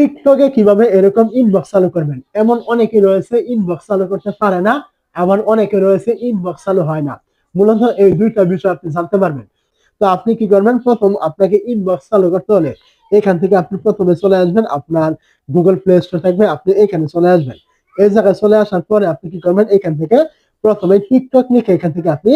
টিকটকে কীভাবে এরকম ইনবক্স চালু করবেন? এমন অনেকে রয়েছে ইনবক্স চালু করতে পারে না আবার অনেকে রয়েছে ইনবক্স চালু হয় না। মূলত এই দুইটা বিষয় আপনি জানতে পারবেন। তো আপনি কি করবেন? প্রথম আপনাকে ইনবক্স চালু করতে হলে এখান থেকে আপনি প্রথমে চলে আসবেন, আপনার গুগল প্লে স্টোর থাকবে, আপনি এখানে চলে আসবেন। এই জায়গায় চলে আসার পরে আপনি কি করবেন? এখান থেকে প্রথমে টিকটক লিখে এখান থেকে আপনি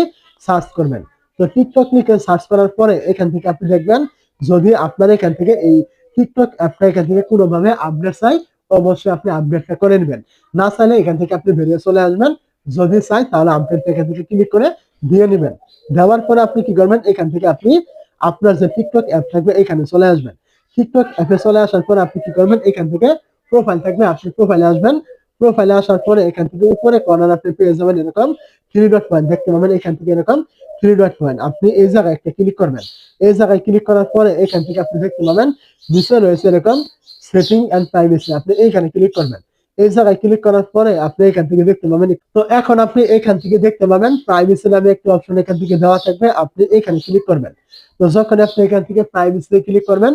সার্চ করবেন। তো টিকটক লিখে সার্চ করার পরে এখান থেকে আপনি দেখবেন, যদি আপনার এখান থেকে এই টিকটক অ্যাপটা এখান থেকে কোনোভাবে আপডেট চাই, অবশ্যই আপনি আপডেটটা করে নেবেন। না চাইলে এখান থেকে আপনি বেরিয়ে চলে আসবেন। যদি চাই, তাহলে আপডেটটা এখান থেকে ক্লিক করে দিয়ে নেবেন। দেওয়ার পরে আপনি কি করবেন? এখান থেকে আপনি আপনার যে টিকটক অ্যাপ থাকবে, এখানে চলে আসবেন। টিকটক অ্যাপে চলে আসার পর আপনি কি করবেন? এখান থেকে প্রোফাইল থাকবে, আপনি প্রোফাইলে আসবেন। প্রোফাইলে আসার পরে এখান থেকে উপরে কর্নার আপনি পেয়ে যাবেন এরকম থ্রি ডট পয়েন্ট দেখতে পাবেন এখান থেকে এরকম থ্রি ডট পয়েন্ট আপনি এই জায়গায় একটা ক্লিক করবেন। এই জায়গায় ক্লিক করার পরে এখান থেকে আপনি দেখতে পাবেন নিচে রয়েছে এরকম সেটিং এন্ড প্রাইভেসি আপনি এইখানে ক্লিক করবেন। এই জায়গায় ক্লিক করার পরে আপনি এখান থেকে দেখতে পাবেন তো এখন আপনি এখান থেকে দেখতে পাবেন প্রাইভেসি নামে একটি অপশন এখান থেকে দেওয়া থাকবে। আপনি এখানে ক্লিক করবেন। তো যখন আপনি এখান থেকে প্রাইভেসি ক্লিক করবেন,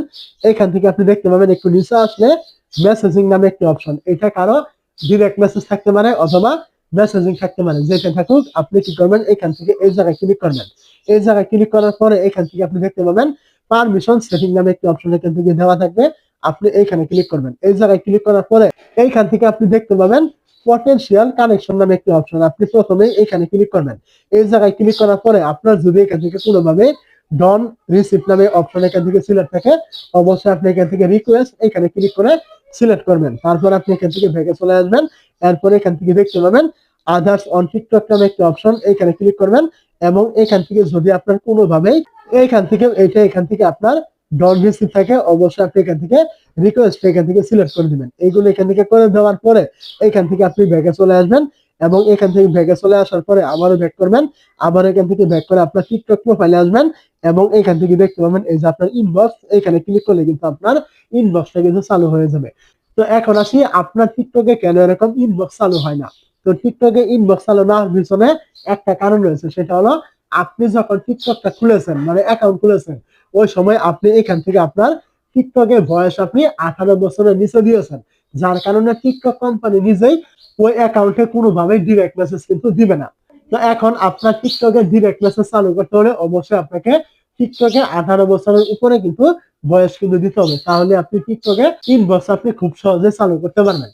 এখান থেকে আপনি দেখতে পাবেন একটু নিচে আসলে মেসেজিং নামে একটি অপশন এটা কারও ডিরেক্ট মেসেজ থাকতে পারে অথবা মেসেজিং থাকতে পারে। যেটা থাকুক, আপনি কি করবেন? এখান থেকে এই জায়গায় ক্লিক করবেন। এই জায়গায় ক্লিক করার পরে এখান থেকে আপনি দেখতে পাবেন পারমিশন সেটিং নামে একটি অপশন এখান থেকে দেওয়া থাকবে। আপনি এইখানে ক্লিক করবেন। এই জায়গায় ক্লিক করার পরে এইখান থেকে আপনি দেখতে পাবেন পটেনশিয়াল কানেকশন নামে একটি অপশন আপনি প্রথমে এখানে ক্লিক করবেন। এই জায়গায় ক্লিক করার পরে আপনার যদি এখান থেকে কোনোভাবে ডন রিসিপ্ট নামে অপশন এখান থেকে সিলেক্ট থাকে অবশ্যই আপনি এখান থেকে রিকোয়েস্ট এখানে ক্লিক করে সিলেক্ট করবেন তারপর আপনি এখান থেকে ভেগে চলে আসবেন এরপরে এখান থেকে দেখতে পাবেন আদার্স অন টিকটক নামে একটি অপশন এখানে ক্লিক করবেন এবং এখান থেকে যদি আপনার কোনোভাবেই এইখান থেকে এটা এখান থেকে আপনার ডন ভিসি থাকে অবশ্যই আপনি এখান থেকে রিকোয়েস্ট এখান থেকে সিলেক্ট করে দিবেন এইগুলো এখান থেকে করে দেওয়ার পরে এখান থেকে আপনি ব্যাগে চলে আসবেন এবং এখান থেকে ব্যাগে চলে আসার পরে আবারও ব্যাক করবেন আবার এখান থেকে ব্যাক করে আপনার টিকটক প্রোফাইলে আসবেন এবং এখান থেকে দেখতে পাবেন এই যে আপনার ইনবক্স এখানে ক্লিক করলে কিন্তু আপনার ইনবক্সটা কিন্তু চালু হয়ে যাবে। তো এখন আসি, আপনার টিকটকে কেন এরকম ইনবক্স চালু হয় না? তো টিকটকে ইনবক্স চালু না হওয়ার পিছনে একটা কারণ রয়েছে, সেটা হলো আপনি যখন টিকটকটা খুলেছেন মানে অ্যাকাউন্ট খুলেছেন, ওই সময় আপনি এখান থেকে আপনার টিকটকে বয়স আপনি আঠারো বছরের নিচে দিয়েছেন। যার কারণে টিকটক কোম্পানি নিজেই ওই অ্যাকাউন্টে কোনোভাবেই ডিরেক্ট মেসেজ কিন্তু দিবে না। তো এখন আপনার টিকটকের ডিরেক্ট মেসেজ চালু করতে হলে অবশ্যই আপনাকে টিকটকে আঠারো বছরের উপরে কিন্তু বয়স কিন্তু দিতে হবে। তাহলে আপনি টিকটকে তিন বছর আপনি খুব সহজে চালু করতে পারবেন।